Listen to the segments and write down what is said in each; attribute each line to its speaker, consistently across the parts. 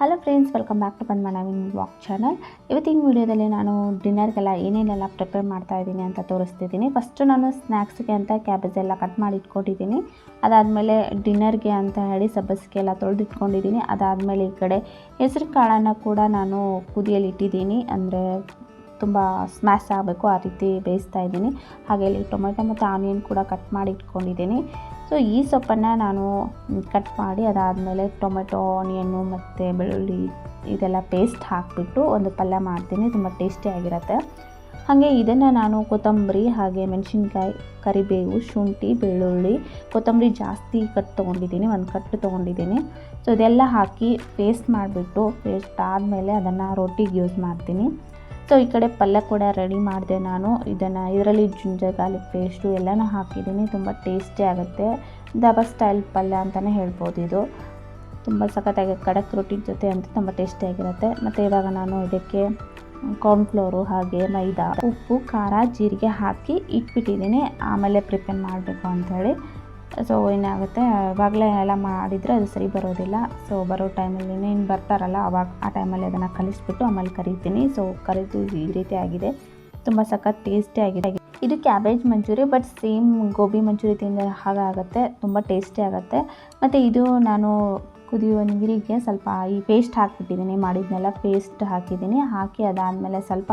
Speaker 1: Hello friends welcome back to ಬಂದ್ Naveen blog channel ಇವತ್ತಿನ ವಿಡಿಯೋದಲ್ಲಿ ನಾನು ಡಿನ್ನರ್ಗೆಲ್ಲ ಏನೇನೆಲ್ಲ ಪ್ರಿಪೇರ್ ಮಾಡ್ತಾ ಇದ್ದೀನಿ ಅಂತ ತೋರಿಸ್ತಿದ್ದೀನಿ. ಫಸ್ಟು ನಾನು ಸ್ನ್ಯಾಕ್ಸ್ಗೆ ಅಂತ ಕ್ಯಾಬೇಜ್ ಎಲ್ಲ ಕಟ್ ಮಾಡಿ ಇಟ್ಕೊಂಡಿದ್ದೀನಿ. ಅದಾದಮೇಲೆ ಡಿನ್ನರ್ಗೆ ಅಂತ ಹೇಳಿ ಸಬ್ಬಸಿಗೆ ಎಲ್ಲ ತೊಳೆದು ಇಟ್ಕೊಂಡಿದ್ದೀನಿ. ಅದಾದಮೇಲೆ ಈ ಕಡೆ ಹೆಸರು ಕಾಳನ್ನು ಕೂಡ ನಾನು ಕುದಿಯಲ್ಲಿ ಇಟ್ಟಿದ್ದೀನಿ. ಅಂದರೆ ತುಂಬ ಸ್ಮ್ಯಾಶ್ ಆಗಬೇಕು, ಆ ರೀತಿ ಬೇಯಿಸ್ತಾ ಇದ್ದೀನಿ. ಹಾಗೆ ಇಲ್ಲಿ ಟೊಮೆಟೊ ಮತ್ತು ಆನಿಯನ್ ಕೂಡ ಕಟ್ ಮಾಡಿ ಇಟ್ಕೊಂಡಿದ್ದೀನಿ. ಸೊ ಈ ಸೊಪ್ಪನ್ನು ನಾನು ಕಟ್ ಮಾಡಿ ಅದಾದಮೇಲೆ ಟೊಮೆಟೊ ಆನಿಯನ್ನು ಮತ್ತು ಬೆಳ್ಳುಳ್ಳಿ ಇದೆಲ್ಲ ಪೇಸ್ಟ್ ಹಾಕಿಬಿಟ್ಟು ಒಂದು ಪಲ್ಯ ಮಾಡ್ತೀನಿ. ತುಂಬ ಟೇಸ್ಟಿಯಾಗಿರುತ್ತೆ ಹಾಗೆ ಇದನ್ನು ನಾನು ಕೊತ್ತಂಬರಿ ಹಾಗೆ ಮೆಣಸಿನ್ಕಾಯಿ, ಕರಿಬೇವು, ಶುಂಠಿ, ಬೆಳ್ಳುಳ್ಳಿ, ಕೊತ್ತಂಬರಿ ಜಾಸ್ತಿ ಕಟ್ ತೊಗೊಂಡಿದ್ದೀನಿ. ಒಂದು ಕಟ್ಟು ತೊಗೊಂಡಿದ್ದೀನಿ. ಸೊ ಇದೆಲ್ಲ ಹಾಕಿ ಪೇಸ್ಟ್ ಮಾಡಿಬಿಟ್ಟು ಪೇಸ್ಟ್ ಆದಮೇಲೆ ಅದನ್ನು ರೊಟ್ಟಿಗೆ ಯೂಸ್ ಮಾಡ್ತೀನಿ. ಸೊ, ಈ ಕಡೆ ಪಲ್ಯ ಕೂಡ ರೆಡಿ ಮಾಡಿದೆ ನಾನು. ಇದನ್ನು ಇದರಲ್ಲಿ ಜಿಂಜರ್ ಗಾರ್ಲಿಕ್ ಪೇಸ್ಟು ಎಲ್ಲನೂ ಹಾಕಿದ್ದೀನಿ. ತುಂಬ ಟೇಸ್ಟಿ ಆಗುತ್ತೆ. ದಬಾ ಸ್ಟೈಲ್ ಪಲ್ಯ ಅಂತಲೇ ಹೇಳ್ಬೋದು ಇದು. ತುಂಬ ಸಖತ್ತಾಗಿ ಕಡಕ್ ರೊಟ್ಟಿ ಜೊತೆ ಅಂತ ತುಂಬ ಟೇಸ್ಟಿಯಾಗಿರುತ್ತೆ ಮತ್ತು ಇವಾಗ ನಾನು ಇದಕ್ಕೆ ಕಾರ್ನ್ಫ್ಲೋರು ಹಾಗೆ ಮೈದಾ, ಉಪ್ಪು, ಖಾರ, ಜೀರಿಗೆ ಹಾಕಿ ಇಟ್ಬಿಟ್ಟಿದ್ದೀನಿ. ಆಮೇಲೆ ಪ್ರಿಪೇರ್ ಮಾಡಬೇಕು ಅಂಥೇಳಿ. ಸೊ ಏನಾಗುತ್ತೆ? ಆವಾಗಲೇ ಎಲ್ಲ ಮಾಡಿದರೆ ಅದು ಸರಿ ಬರೋದಿಲ್ಲ. ಸೊ ಬರೋ ಟೈಮಲ್ಲಿ ಇನ್ನೇನು ಬರ್ತಾರಲ್ಲ, ಅವಾಗ ಆ ಟೈಮಲ್ಲಿ ಅದನ್ನು ಕಲಿಸ್ಬಿಟ್ಟು ಆಮೇಲೆ ಕರಿತೀನಿ. ಸೊ ಕರಿದು ಈ ರೀತಿ ಆಗಿದೆ. ತುಂಬ ಸಖತ್ ಟೇಸ್ಟಿ ಆಗಿದೆ. ಇದು cabbage manchurian but same gobi manchurian ತಿಂದ ಹಾಗಾಗುತ್ತೆ ತುಂಬ ಟೇಸ್ಟಿ ಆಗುತ್ತೆ. ಮತ್ತು ಇದು ನಾನು ಕುದಿಯುವ ನೀರಿಗೆ ಸ್ವಲ್ಪ ಈ ಪೇಸ್ಟ್ ಹಾಕಿಬಿಟ್ಟಿದ್ದೀನಿ. ಮಾಡಿದ್ನೆಲ್ಲ ಪೇಸ್ಟ್ ಹಾಕಿದ್ದೀನಿ. ಹಾಕಿ ಅದಾದಮೇಲೆ ಸ್ವಲ್ಪ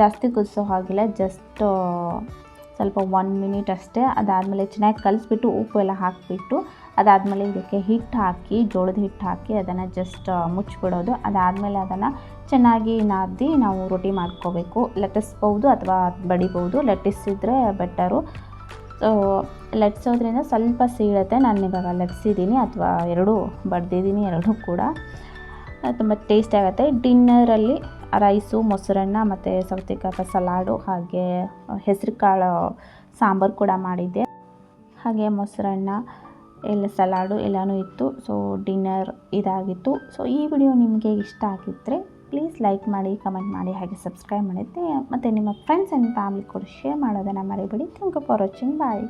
Speaker 1: ಜಾಸ್ತಿ ಕುದಿಸೋ ಹಾಗಿಲ್ಲ. ಜಸ್ಟ್ ಸ್ವಲ್ಪ ಒನ್ ಮಿನಿಟ್ ಅಷ್ಟೇ. ಅದಾದಮೇಲೆ ಚೆನ್ನಾಗಿ ಕಲಿಸ್ಬಿಟ್ಟು ಉಪ್ಪು ಎಲ್ಲ ಹಾಕಿಬಿಟ್ಟು, ಅದಾದಮೇಲೆ ಇದಕ್ಕೆ ಹಿಟ್ಟು ಹಾಕಿ, ಜೋಳದ ಹಿಟ್ಟು ಹಾಕಿ ಅದನ್ನು ಜಸ್ಟ್ ಮುಚ್ಚಿಬಿಡೋದು ಅದಾದಮೇಲೆ ಅದನ್ನು ಚೆನ್ನಾಗಿ ನಾದಿ ನಾವು ರೊಟ್ಟಿ ಮಾಡ್ಕೋಬೇಕು. ಲಟ್ಟಿಸ್ಬೋದು ಅಥವಾ ಬಡಿಬೋದು ಲಟ್ಟಿಸಿದ್ರೆ ಬೆಟರು ಸೊ ಲಟ್ಸೋದ್ರಿಂದ ಸ್ವಲ್ಪ ಸೀಳತ್ತೆ. ನಾನು ಇವಾಗ ಲಟ್ಸಿದ್ದೀನಿ ಅಥವಾ ಎರಡೂ ಬಡ್ದಿದ್ದೀನಿ, ಎರಡೂ ಕೂಡ. ತುಂಬ ಟೇಸ್ಟ್ ಆಗುತ್ತೆ. ಡಿನ್ನರಲ್ಲಿ ರೈಸು, ಮೊಸರನ್ನ ಮತ್ತು ಸೌತೆಕಾಯಿ ಸಲಾಡು ಹಾಗೆ ಹೆಸರು ಕಾಳು ಸಾಂಬಾರು ಕೂಡ ಮಾಡಿದ್ದೆ. ಹಾಗೆ ಮೊಸರನ್ನ, ಎಲ್ಲ ಸಲಾಡು ಎಲ್ಲನೂ ಇತ್ತು. ಸೊ ಡಿನ್ನರ್ ಇದಾಗಿತ್ತು. ಸೊ ಈ ವಿಡಿಯೋ ನಿಮಗೆ ಇಷ್ಟ ಆಗಿದ್ದರೆ ಪ್ಲೀಸ್ ಲೈಕ್ ಮಾಡಿ ಕಮೆಂಟ್ ಮಾಡಿ, ಹಾಗೆ ಸಬ್ಸ್ಕ್ರೈಬ್ ಮಾಡಿದ್ದೆ ಮತ್ತು ನಿಮ್ಮ ಫ್ರೆಂಡ್ಸ್ ಆ್ಯಂಡ್ ಫ್ಯಾಮಿಲಿ ಕೂಡ ಶೇರ್ ಮಾಡೋದನ್ನು ಮರಿಬೇಡಿ. Thank you for watching bye